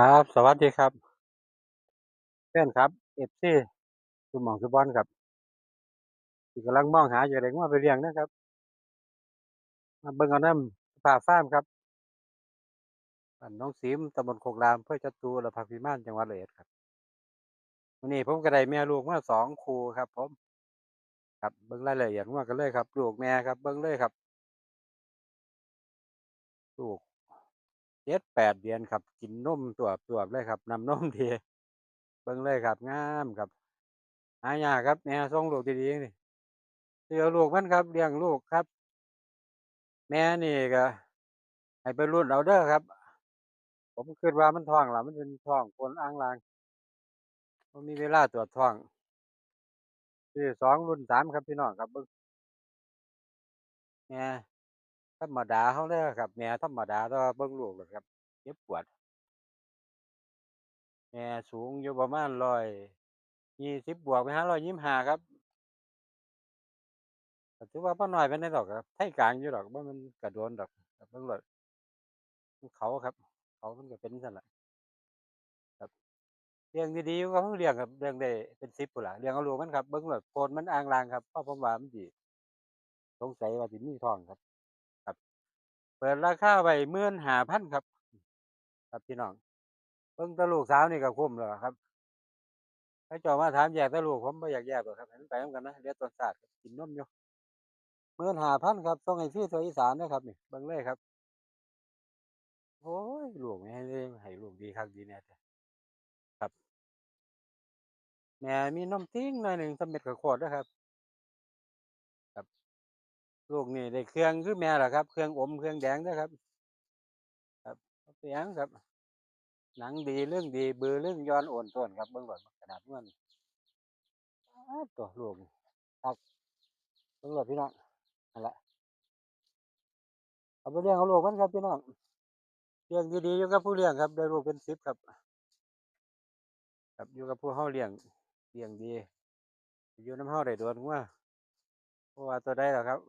ครับ สวัสดีครับแฟนครับ FC สุหมองสุบอนครับที่กำลังมองหาอยู่ได้งัวไปเลี้ยงนะครับมาเบิ่งเอาน้ำฝากฟามครับบ้านน้องสีมตำบลโคกรามอำเภอจตุรพักพิมานจังหวัดร้อยเอ็ดครับวันนี้ผมก็ไดแม่ลูกมาสองคู่ครับผม ครับเบิ่งรายละเอียดงัวกันเลยครับ ลูกแม่ครับ เบิ่งเลยครับ ลูก เจ็ดแปดเดือนครับ กินนมตัวตัวเลยครับนำนมดีเบิ่งเลยครับงามครับหายากครับแม่ส่งลูกดีๆนี่เลี้ยงลูกมันครับเลี้ยงลูกครับ แม่นี่ก็ให้ไปรุ่นเอาเด้อครับ ผมคิดว่ามันท้องล่ะมันเป็นท้องคนอ่างลางบ่มีเวลาตรวจท้องซื้อสองรุ่นสามครับพี่น้องครับเบิ่งแม่ ธรรมดาเฮาเด้อครับ แม่ธรรมดาแต่ว่าเบิ่งลูกแล้วครับ เจ็บปวด แม่สูงอยู่ประมาณ120บบวกไปห้า125ครับถือว่าบ่น้อยเปานใดดอกครับไทกลางอยู่ดอกบ่แม่นกระโดนดอกครับเบิ่งโลดเขาครับ เขามันก็เป็นจั่งซั้นล่ะครับเลี้ยงดีๆก็เพิ่งเลี้ยงครับเลี้ยงได้เป็น10พู้นล่ะเลี้ยงเอาลูกมันครับเบิ่งโลดโพนมันอ่างลางครับเพราะผมว่ามันสิสงสัยว่าสิมีทองครับ ครับ เปิดราคาไว้15,000ครับ ครับพี่น้องเบิ่งต่ลูกสาวนี่ก็คุ้มแล้วครับเขาจ้ามาถามแยกต่ลูกผมบ่อยากแยกดอกครับให้มันไปนำกันนะเหลือต้นชาติกินนมอยู่15,000ครับส่งให้ฟรีทั่วอีสานเด้อครับนี่บิ่งเลยครับโอ๊ยลูกแม่เอ้ยให้ลูกดีคักดีแน่แท้ครับแม่มีนมติ่งหน่อยหนึ่งสำเร็จกับขวดเด้อครับครับ ลูกนี่ได้เครื่องคือแม่ล่ะครับ เครื่องอมเครื่องแดงเด้อครับ ครับเป็นหยังครับ หนังดีเรื่องดีบือเรื่องย้อนโอนต้วนครับเบิ่งโลดขนาดมันป๊าดตัวลูกนี่คักเบิ่งโลดพี่น้องนั่นล่ะเอาไปเลี้ยงเอาลูกมันครับพี่น้องเลี้ยงดีๆอยู่กับผู้เลี้ยงครับได้ลูกเป็น10ครับ ครับอยู่กับผู้เฮาเลี้ยงเลี้ยงดีอยู่น้ำเฮาได้โดนงัวบ่ว่าตัวใดดอครับ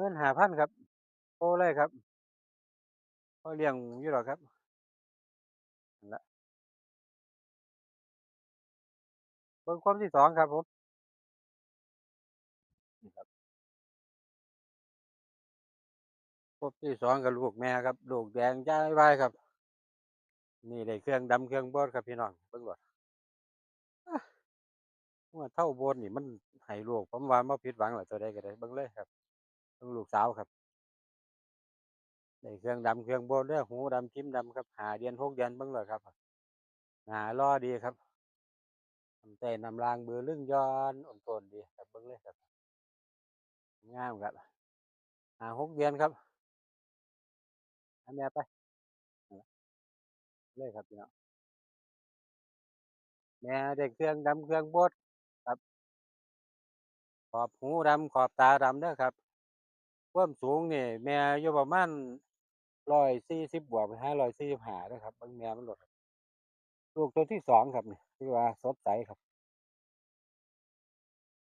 15,000ครับโทรเลยครับพอเลี้ยงอยู่ดอครับละเบิ่งคนที่สองครับผมนี่ครับพบที่สองก็ลูกแม่ครับลูกแดงจ่าไว้ครับ นี่ได้เครื่องดำเครื่องบดครับพี่น้องเบิ่งโลดอางัวเท่าบดนี่มันให้ลูกผมว่าบ่ผิดหวังล่ะตัวใดก็ได้เบิ่งเลยครับ ลูกสาวครับได้เครื่องดำเครื่องบดเด้อหูดำคิ้มดำครับ5เดือน6เดือนบิ่งโลดครับหน้ารอดีครับน้ำใต้น้ำล่างบือลึงย้อนโอนตนดีครับเบิ่งเลยครับงามครับ5 6เดือนครับหาแม่ไปเลยครับพี่น้องแม่ได้เครื่องดำเครื่องบดครับ ขอบหูดำขอบตาดำเด้อครับ ความสูงนี่ แม่อยู่ประมาณ140บวกไปห้า145เด้อครับบิ่งแม่มันโลดลูกตัวที่สองครับนี่ถือว่าสดใสครับ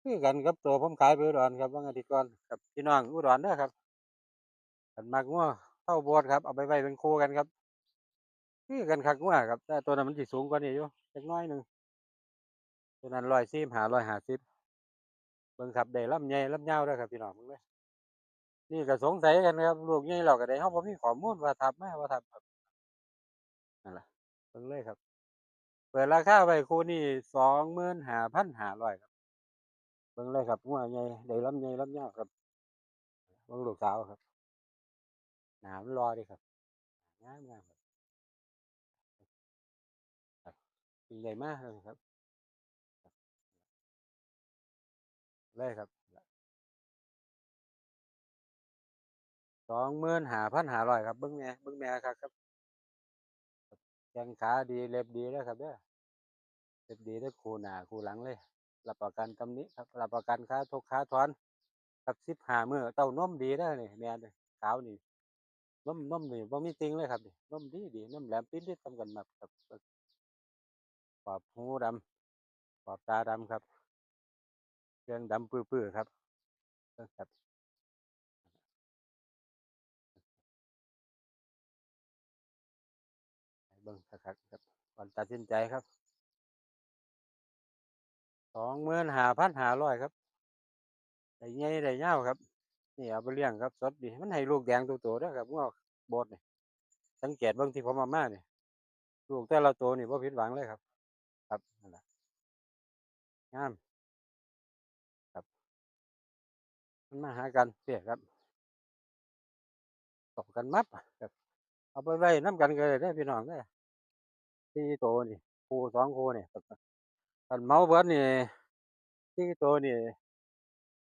คือกันกับตัวผมขายไปอุดรครับวันอาทิตย์ก่อนครับพี่น้องอุดรเด้อครับคันมักงัวเท่าโบดครับเอาไปไว้เป็นคู่กันครับคือกันคักงัวครับแต่ตัวนั้นมันสิสูงกว่านี้อยู่จักน่อยหนึ่งตัวนั้น145 150เบิ่งครับได้ลำใหญ่ลำยาวเด้อครับพี่น้องเบิ่งเด้อ นี่ก็สงสัยกันครับลูกใหญ่แล้วก็ได้เราบ่มีข้อมูลว่าทับมาบ่าทับครับนั่นล่ะเบิ่งเลยครับ เปิดราคาไว้คู่นี้25,500ครับเบิ่งเลยครับงัวใหญ่ได้ลำใหญ่ลำยาวครับเบิ่งลูกสาวครับหนามรอดะครับงามๆครับครับใหญ่มากเลยครับครับ เลยครับ25,500ครับเบิ่งแม่เบิ่งแม่คักครับครับแข้งขาดีเล็บดีเด้อครับเด้อเล็บดีเด้คู่หน้าคู่หลังเลยรับประกันตำหนิครับรับประกันขาทุกขาถอนครับ15มื้อเต้านมดีเด้อนี่แม่นี่ขาวนี่นมนมนี่บ่มีติงเลยครับนี่นมดีดีนมแหลมปี๊ดๆส่ำกันมักครับบขอบหูดำขอบตาดำครับเครื่องดำปื้อๆครับครับ บิ่งคักๆครับก่อนตัดสินใจครับสองหมื่นห้าพันห้าร้อยครับได้ใหญ่ได้ยาครับนี่เอาไปเลี้ยงครับสดดีมันให้ลูกแดงตัวโตเด้ครับงัวโบดนี่ยสังเกตเบิ่งที่ผมเอามานี่ยลูกแต่ละตัวนี่บ่ผิดหวังเลยครับ ครับนั่นล่ะงามครับ มันมาหากันเสียครับตกกันมับครับ เอาไปไว้น้ำกันก็ได้เด้พี่น้องเด้ สี่ตัวนี่คู่สองคู่นี่ครันเมาเบิดนี่สี่ตัวนี่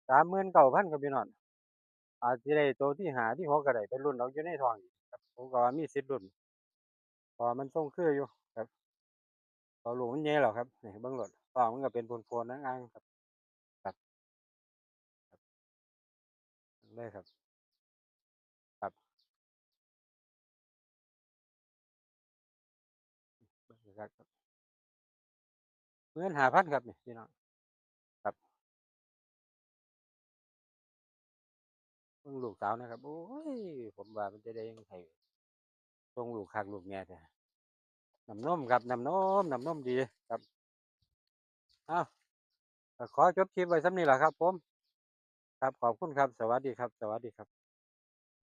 สามหมื่นเก้าพันครับพี่น้องอาจสิได้ตัวที่หาที่หกก็ได้ไปรุ่นเอาอยู่ในทองอีกครับผมก็มีสิทธิ์รุ่นเพอมันทรงคืออยู่ครับพอลูกมันใหญ่แล้วครับนี่เบิ่งรถท้อมันก็เป็นโพนๆอ้างๆครับ ครับครับเลยครับครับ หมื่นหาพันครับนี่พี่น้องครับเบิ่งลูกสาวนะครับ โอ้ย ผมว่ามันจะได้ยังไงทรงลูกคักลูกแง่แท้น้ำนมครับน้ำนมน้ำนมดีครับอ้าวขอจบคลิปไว้ซ้ำนี้แหละครับ ผม ครับขอบคุณครับ สวัสดีครับ สวัสดีครับ